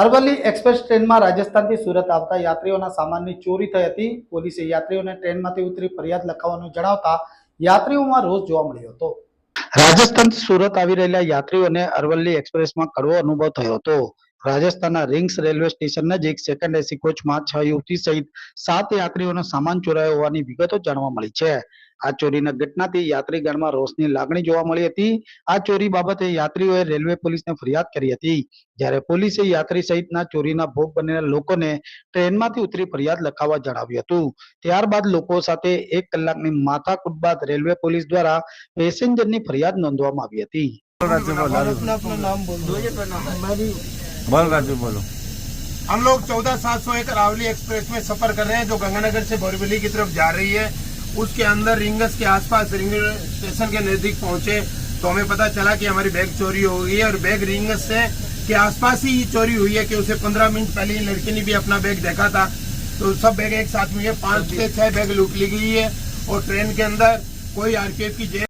Aravalli express ટ્રેનમાં રાજસ્થાનથી સુરત આવતા યાત્રીઓના સામાનની ચોરી થઈ હતી. પોલીસે યાત્રીઓને ટ્રેનમાંથી ઉતરી ફરિયાદ લખાવવાનું જણાવતા યાત્રીઓમાં રોષ જોવા મળ્યો હતો. રાજસ્થાનથી સુરત આવી રહેલા યાત્રીઓને અરવલ્લી એક્સપ્રેસમાં કડવો અનુભવ થયો હતો. રાજસ્થાનના રિંગ્સ રેલવે સ્ટેશન નજીક સેકન્ડ એસી કોચમાં છ યુવતી સહિત સાત યાત્રીઓનો સામાન ચોરાયો હોવાની વિગતો જાણવા મળી છે. આ ચોરીના ઘટનાથી યાત્રીગણમાં રોષની લાગણી જોવા મળી હતી. આ ચોરી બાબતે યાત્રીઓએ રેલવે પોલીસને ફરિયાદ કરી હતી. જ્યારે પોલીસે યાત્રી સહિતના ચોરીના ભોગ બનેલા લોકોને ટ્રેનમાંથી ઉતરી ફરિયાદ લખાવવા જણાવ્યું હતું. ત્યારબાદ લોકો સાથે એક કલાકની માથાકૂટ બાદ રેલવે પોલીસ દ્વારા પેસેન્જરની ફરિયાદ નોંધવામાં આવી હતી. बोलो अपना बोलो। हम लोग चौदह सात सौ एक अरावली एक्सप्रेस में सफ़र कर रहे हैं जो गंगानगर से बोरीवली की तरफ़ जा रही है। उसके अंदर रिंगस के आसपास रिंग स्टेशन के नज़दीक पहुँचे तो हमें पता चला कि हमारी बैग चोरी हो गई है और बैग रिंगस से के आसपास ही चोरी हुई है कि उसे पंद्रह मिनट पहले ही लड़की ने भी अपना बैग देखा था। तो सब बैग एक साथ में है पाँच से छह बैग लूट ली गई है और ट्रेन के अंदर कोई आरपीएफ की जेल